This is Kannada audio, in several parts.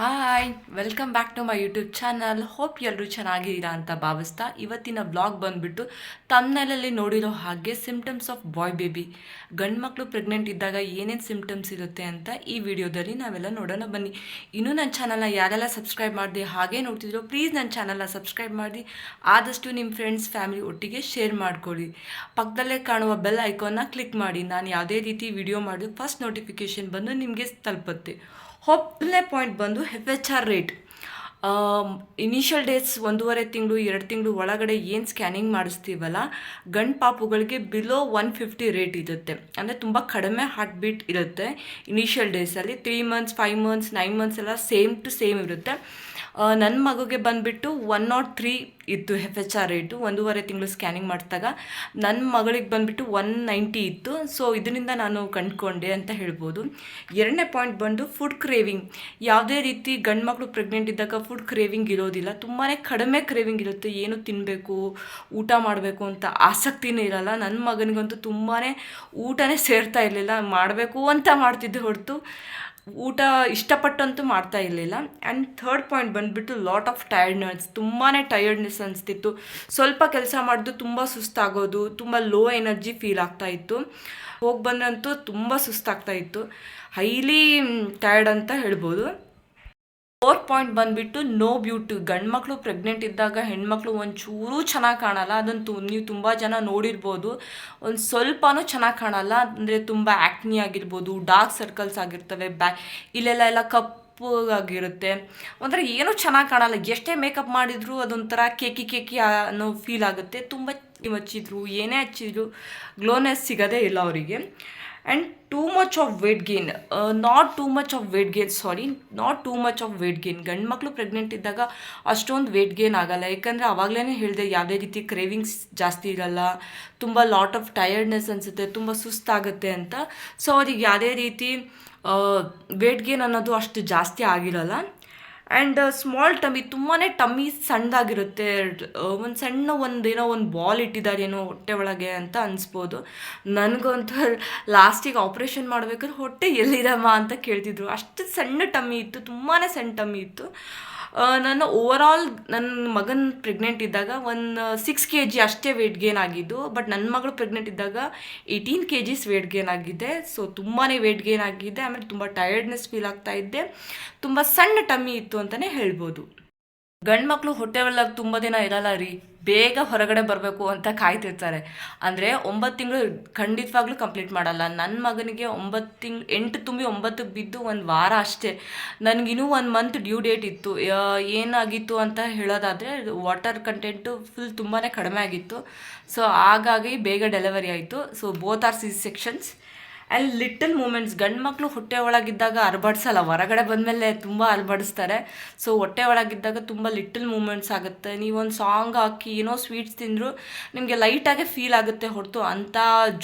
Hi welcome back to my YouTube channel hope ಎಲ್ಲರೂ ಚೆನ್ನಾಗಿದ್ದೀರಾ ಅಂತ ಭಾವಿಸ್ತಾ ಇವತ್ತಿನ ಬ್ಲಾಗ್ ಬಂದುಬಿಟ್ಟು ತಮ್ಮನೇಲಲ್ಲಿ ನೋಡಿರೋ ಹಾಗೆ ಸಿಮ್ಟಮ್ಸ್ ಆಫ್ ಬಾಯ್ ಬೇಬಿ ಗಂಡು ಮಕ್ಕಳು ಪ್ರೆಗ್ನೆಂಟ್ ಇದ್ದಾಗ ಏನೇನು ಸಿಮ್ಟಮ್ಸ್ ಇರುತ್ತೆ ಅಂತ ಈ ವಿಡಿಯೋದಲ್ಲಿ ನಾವೆಲ್ಲ ನೋಡೋಣ ಬನ್ನಿ. ಇನ್ನೂ ನನ್ನ ಚಾನಲ್ನ ಯಾರೆಲ್ಲ ಸಬ್ಸ್ಕ್ರೈಬ್ ಮಾಡಿದೆ ಹಾಗೆ ನೋಡ್ತಿದ್ರು ಪ್ಲೀಸ್ ನನ್ನ ಚಾನಲ್ನ ಸಬ್ಸ್ಕ್ರೈಬ್ ಮಾಡಿ. ಆದಷ್ಟು ನಿಮ್ಮ ಫ್ರೆಂಡ್ಸ್ ಫ್ಯಾಮಿಲಿ ಒಟ್ಟಿಗೆ ಶೇರ್ ಮಾಡ್ಕೊಳ್ಳಿ ಪಕ್ಕದಲ್ಲೇ ಕಾಣುವ ಬೆಲ್ ಐಕಾನ್ನ ಕ್ಲಿಕ್ ಮಾಡಿ. ನಾನು ಯಾವುದೇ ರೀತಿ ವಿಡಿಯೋ ಮಾಡಿದ್ರು ಫಸ್ಟ್ ನೋಟಿಫಿಕೇಷನ್ ಬಂದು ನಿಮಗೆ ತಲುಪುತ್ತೆ. ಮೊದಲನೇ ಪಾಯಿಂಟ್ ಬಂದು F H R rate initial days ಒಂದೂವರೆ ತಿಂಗಳು, ಎರಡು ತಿಂಗಳು ಒಳಗಡೆ ಏನು ಸ್ಕ್ಯಾನಿಂಗ್ ಮಾಡಿಸ್ತೀವಲ್ಲ, ಗಂಡು ಪಾಪುಗಳಿಗೆ ಬಿಲೋ ಒನ್ ಫಿಫ್ಟಿ ರೇಟ್ ಇರುತ್ತೆ. ಅಂದರೆ ತುಂಬ ಕಡಿಮೆ ಹಾರ್ಟ್ ಬೀಟ್ ಇರುತ್ತೆ ಇನಿಷಿಯಲ್ ಡೇಸಲ್ಲಿ three months five months nine months ಎಲ್ಲ ಸೇಮ್ ಟು ಸೇಮ್ ಇರುತ್ತೆ. ನನ್ನ ಮಗುಗೆ ಬಂದುಬಿಟ್ಟು ಒನ್ ನಾಟ್ ತ್ರೀ ಇತ್ತು ಎಫ್ ಎಚ್ ಆರ್ ರೇಟು ಒಂದೂವರೆ ತಿಂಗಳು ಸ್ಕ್ಯಾನಿಂಗ್ ಮಾಡಿದಾಗ ನನ್ನ ಮಗಳಿಗೆ ಬಂದುಬಿಟ್ಟು ಒನ್ ನೈಂಟಿ ಇತ್ತು. ಸೊ ಇದರಿಂದ ನಾನು ಕಂಡುಕೊಂಡೆ ಅಂತ ಹೇಳ್ಬೋದು. ಎರಡನೇ ಪಾಯಿಂಟ್ ಬಂದು ಫುಡ್ ಕ್ರೇವಿಂಗ್ ಯಾವುದೇ ರೀತಿ ಗಂಡು ಮಕ್ಕಳು ಪ್ರೆಗ್ನೆಂಟ್ ಇದ್ದಾಗ ಫುಡ್ ಕ್ರೇವಿಂಗ್ ಇರೋದಿಲ್ಲ. ತುಂಬಾ ಕಡಿಮೆ ಕ್ರೇವಿಂಗ್ ಇರುತ್ತೆ. ಏನು ತಿನ್ನಬೇಕು ಊಟ ಮಾಡಬೇಕು ಅಂತ ಆಸಕ್ತಿನೇ ಇರಲ್ಲ. ನನ್ನ ಮಗನಿಗಂತೂ ತುಂಬಾ ಊಟನೇ ಸೇರ್ತಾ ಇರಲಿಲ್ಲ. ಮಾಡಬೇಕು ಅಂತ ಮಾಡ್ತಿದ್ದೆ ಹೊರತು. ಊಟ ಇಷ್ಟಪಟ್ಟಂತೂ ಮಾಡ್ತಾ ಇರಲಿಲ್ಲ. ಆ್ಯಂಡ್ ಥರ್ಡ್ ಪಾಯಿಂಟ್ ಬಂದುಬಿಟ್ಟು ಲಾಟ್ ಆಫ್ ಟಯರ್ಡ್ನೆಸ್ ತುಂಬಾ ಟಯರ್ಡ್ನೆಸ್ ಅನಿಸ್ತಿತ್ತು. ಸ್ವಲ್ಪ ಕೆಲಸ ಮಾಡಿದ್ದು ತುಂಬ ಸುಸ್ತಾಗೋದು, ತುಂಬ ಲೋ ಎನರ್ಜಿ ಫೀಲ್ ಆಗ್ತಾ ಇತ್ತು. ಹೋಗಿ ಬಂದಂತೂ ತುಂಬ ಸುಸ್ತಾಗ್ತಾ ಇತ್ತು. ಹೈಲಿ ಟಯರ್ಡ್ ಅಂತ ಹೇಳ್ಬೋದು. ಫೋರ್ತ್ ಪಾಯಿಂಟ್ ಬಂದುಬಿಟ್ಟು ನೋ ಬ್ಯೂಟಿ. ಗಂಡ್ಮಕ್ಳು ಪ್ರೆಗ್ನೆಂಟ್ ಇದ್ದಾಗ ಹೆಣ್ಮಕ್ಳು ಒಂಚೂರು ಚೆನ್ನಾಗಿ ಕಾಣಲ್ಲ. ಅದನ್ನು ತು, ನೀವು ತುಂಬ ಜನ ನೋಡಿರ್ಬೋದು. ಒಂದು ಸ್ವಲ್ಪನೂ ಚೆನ್ನಾಗಿ ಕಾಣಲ್ಲ. ಅಂದರೆ ತುಂಬ ಆ್ಯಕ್ನಿ ಆಗಿರ್ಬೋದು ಡಾರ್ಕ್ ಸರ್ಕಲ್ಸ್ ಆಗಿರ್ತವೆ ಬ್ಯಾ ಇಲ್ಲೆಲ್ಲ ಎಲ್ಲ ಕಪ್ಪು ಆಗಿರುತ್ತೆ ಒಂಥರ ಏನೂ ಚೆನ್ನಾಗಿ ಕಾಣಲ್ಲ. ಎಷ್ಟೇ ಮೇಕಪ್ ಮಾಡಿದರೂ ಅದೊಂಥರ ಕೇಕಿ ಕೇಕಿ ಅನ್ನೋ ಫೀಲ್ ಆಗುತ್ತೆ. ತುಂಬ ಹಚ್ಚಿದ್ರು ಏನೇ ಹಚ್ಚಿದ್ರು ಗ್ಲೋನೆಸ್ ಸಿಗೋದೇ ಇಲ್ಲ ಅವರಿಗೆ. And too much of weight gain not too much of weight gain sorry not too much of weight gain ಗಂಡು ಮಕ್ಕಳು ಪ್ರೆಗ್ನೆಂಟ್ ಇದ್ದಾಗ ಅಷ್ಟೊಂದು ವೇಟ್ ಗೇನ್ ಆಗಲ್ಲ. ಯಾಕಂದರೆ ಆವಾಗಲೇ ಹೇಳಿದೆ ಯಾವುದೇ ರೀತಿ ಕ್ರೇವಿಂಗ್ಸ್ ಜಾಸ್ತಿ ಇರಲ್ಲ, ತುಂಬ ಲಾಟ್ ಆಫ್ ಟಯರ್ಡ್ನೆಸ್ ಅನಿಸುತ್ತೆ, ತುಂಬ ಸುಸ್ತಾಗುತ್ತೆ ಅಂತ. ಸೊ ಅವ್ರಿಗೆ ಯಾವುದೇ ರೀತಿ ವೇಟ್ ಗೇನ್ ಅನ್ನೋದು ಅಷ್ಟು ಜಾಸ್ತಿ ಆಗಿರಲ್ಲ. ಆ್ಯಂಡ್ ಸ್ಮಾಲ್ ಟಮ್ಮಿ ತುಂಬಾ ಟಮ್ಮಿ ಸಣ್ಣದಾಗಿರುತ್ತೆ. ಒಂದು ಸಣ್ಣ ಒಂದು ಏನೋ ಒಂದು ಬಾಲ್ ಇಟ್ಟಿದ್ದಾರೇನೋ ಹೊಟ್ಟೆ ಒಳಗೆ ಅಂತ ಅನಿಸ್ಬೋದು. ನನಗಂತೂ ಲಾಸ್ಟಿಗೆ ಆಪ್ರೇಷನ್ ಮಾಡಬೇಕಾದ್ರೆ ಹೊಟ್ಟೆ ಎಲ್ಲಿರಮ್ಮ ಅಂತ ಕೇಳ್ತಿದ್ರು. ಅಷ್ಟು ಸಣ್ಣ ಟಮ್ಮಿ ಇತ್ತು ತುಂಬಾ ಸಣ್ಣ ಟಮ್ಮಿ ಇತ್ತು. ನನ್ನ ಓವರ್ ಆಲ್ ನನ್ನ ಮಗನ ಪ್ರೆಗ್ನೆಂಟ್ ಇದ್ದಾಗ ಒಂದು ಸಿಕ್ಸ್ ಕೆ ಜಿ ಅಷ್ಟೇ ವೇಟ್ ಗೇನ್ ಆಗಿದ್ದು ಬಟ್ ನನ್ನ ಮಗಳು ಪ್ರೆಗ್ನೆಂಟ್ ಇದ್ದಾಗ eighteen K Gs weight gain ಆಗಿದೆ. ಸೊ ತುಂಬಾ ವೆಯ್ಟ್ ಗೇನ್ ಆಗಿದೆ. ಆಮೇಲೆ ತುಂಬ ಟಯರ್ಡ್ನೆಸ್ ಫೀಲ್ ಆಗ್ತಾ ಇದ್ದೆ. ತುಂಬ ಸಣ್ಣ ಟಮ್ಮಿ ಇತ್ತು ಅಂತಲೇ ಹೇಳ್ಬೋದು. ಗಂಡು ಮಕ್ಕಳು ಹೊಟ್ಟೆ ಒಳಗೆ ತುಂಬ ದಿನ ಇರಲ್ಲ ರೀ, ಬೇಗ ಹೊರಗಡೆ ಬರಬೇಕು ಅಂತ ಕಾಯ್ತಿರ್ತಾರೆ. ಅಂದರೆ ಒಂಬತ್ತು ತಿಂಗಳು ಖಂಡಿತವಾಗ್ಲೂ ಕಂಪ್ಲೀಟ್ ಮಾಡಲ್ಲ. ನನ್ನ ಮಗನಿಗೆ ಒಂಬತ್ತು ತಿಂಗ್, ಎಂಟು ತುಂಬಿ ಒಂಬತ್ತು ಬಿದ್ದು ಒಂದು ವಾರ ಅಷ್ಟೇ. ನನಗಿನ್ನೂ ಒಂದು ಮಂತ್ ಡ್ಯೂ ಡೇಟ್ ಇತ್ತು. ಏನಾಗಿತ್ತು ಅಂತ ಹೇಳೋದಾದರೆ ವಾಟರ್ ಕಂಟೆಂಟು ಫುಲ್ ತುಂಬಾ ಕಡಿಮೆ ಆಗಿತ್ತು. ಸೊ ಹಾಗಾಗಿ ಬೇಗ ಡೆಲಿವರಿ ಆಯಿತು. So both are C sections and little movements ಗಂಡು ಮಕ್ಕಳು ಹೊಟ್ಟೆ ಒಳಗಿದ್ದಾಗ ಅರ್ಬಡಿಸಲ್ಲ ಹೊರಗಡೆ ಬಂದಮೇಲೆ ತುಂಬ ಅರ್ಬಡಿಸ್ತಾರೆ ಸೊ ಹೊಟ್ಟೆ ಒಳಗಿದ್ದಾಗ ತುಂಬ ಲಿಟಲ್ ಮೂಮೆಂಟ್ಸ್ ಆಗುತ್ತೆ. ನೀವೊಂದು ಸಾಂಗ್ ಹಾಕಿ, ಏನೋ ಸ್ವೀಟ್ಸ್ ತಿಂದರೂ ನಿಮಗೆ ಲೈಟಾಗೆ ಫೀಲ್ ಆಗುತ್ತೆ ಹೊರತು ಅಂಥ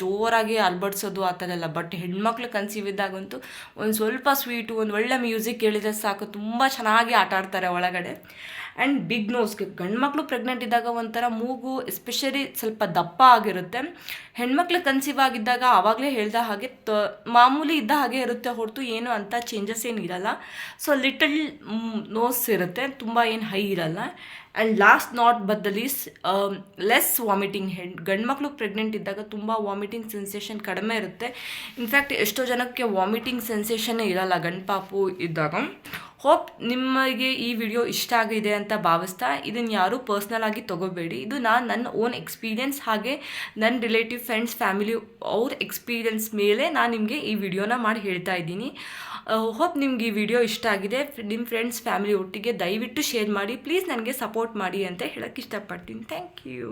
ಜೋರಾಗಿ ಅಲ್ಬಡಿಸೋದು ಆ ಥರ ಎಲ್ಲ. ಬಟ್ ಹೆಣ್ಮಕ್ಳು ಕನ್ಸೀವ್ ಇದ್ದಾಗಂತೂ ಒಂದು ಸ್ವಲ್ಪ ಸ್ವೀಟು ಒಂದು ಒಳ್ಳೆ ಮ್ಯೂಸಿಕ್ ಕೇಳಿದರೆ ಸಾಕು. ತುಂಬ ಚೆನ್ನಾಗಿ ಆಟ ಆಡ್ತಾರೆ ಒಳಗಡೆ. ಆ್ಯಂಡ್ ಬಿಗ್ ನೋಸ್ಗೆ. ಗಂಡು ಮಕ್ಕಳು ಪ್ರೆಗ್ನೆಂಟ್ ಇದ್ದಾಗ ಒಂಥರ ಮೂಗು ಎಸ್ಪೆಷಲಿ ಸ್ವಲ್ಪ ದಪ್ಪ ಆಗಿರುತ್ತೆ. ಹೆಣ್ಮಕ್ಳು ಕನ್ಸೀವ್ ಆಗಿದ್ದಾಗ ಆವಾಗಲೇ ಹೇಳ್ದ ಹಾಗೆ ತ, ಮಾಮೂಲಿ ಇದ್ದ ಹಾಗೆ ಇರುತ್ತೆ ಹೊರತು ಏನು ಅಂತ ಚೇಂಜಸ್ ಏನು ಇರಲ್ಲ. ಸೊ ಲಿಟಲ್ ನೋಸ್ ಇರುತ್ತೆ, ತುಂಬ ಏನು ಹೈ ಇರಲ್ಲ. And last not but least vomiting ಹೆಣ್ ಗಂಡು ಮಕ್ಕಳು ಪ್ರೆಗ್ನೆಂಟ್ ಇದ್ದಾಗ ತುಂಬ ವಾಮಿಟಿಂಗ್ ಸೆನ್ಸೇಷನ್ ಕಡಿಮೆ ಇರುತ್ತೆ. ಇನ್ಫ್ಯಾಕ್ಟ್ ಎಷ್ಟೋ ಜನಕ್ಕೆ ವಾಮಿಟಿಂಗ್ ಸೆನ್ಸೇಷನ್ನೇ ಇರಲ್ಲ ಗಂಡು ಪಾಪು ಇದ್ದಾಗ. ಹೋಪ್ ನಿಮಗೆ ಈ ವಿಡಿಯೋ ಇಷ್ಟ ಆಗಿದೆ ಅಂತ ಭಾವಿಸ್ತಾ ಇದನ್ನು ಯಾರೂ ಪರ್ಸ್ನಲ್ ಆಗಿ ತೊಗೋಬೇಡಿ. ಇದು ನಾನು ನನ್ನ ಓನ್ ಎಕ್ಸ್ಪೀರಿಯೆನ್ಸ್ ಹಾಗೆ ನನ್ನ ರಿಲೇಟಿವ್ ಫ್ರೆಂಡ್ಸ್ ಫ್ಯಾಮಿಲಿ ಅವ್ರ ಎಕ್ಸ್ಪೀರಿಯೆನ್ಸ್ ಮೇಲೆ ನಾನು ನಿಮಗೆ ಈ ವಿಡಿಯೋನ ಮಾಡಿ ಹೇಳ್ತಾ ಇದ್ದೀನಿ. ಹೋಪ್ ನಿಮ್ಗೆ ಈ ವಿಡಿಯೋ ಇಷ್ಟ ಆಗಿದೆ. ನಿಮ್ಮ ಫ್ರೆಂಡ್ಸ್ ಫ್ಯಾಮಿಲಿ ಒಟ್ಟಿಗೆ ದಯವಿಟ್ಟು ಶೇರ್ ಮಾಡಿ. ಪ್ಲೀಸ್ ನನಗೆ ಸಪೋರ್ಟ್ ಮಾಡಿ ಅಂತ ಹೇಳೋಕ್ಕೆ ಇಷ್ಟಪಡ್ತೀನಿ. Thank you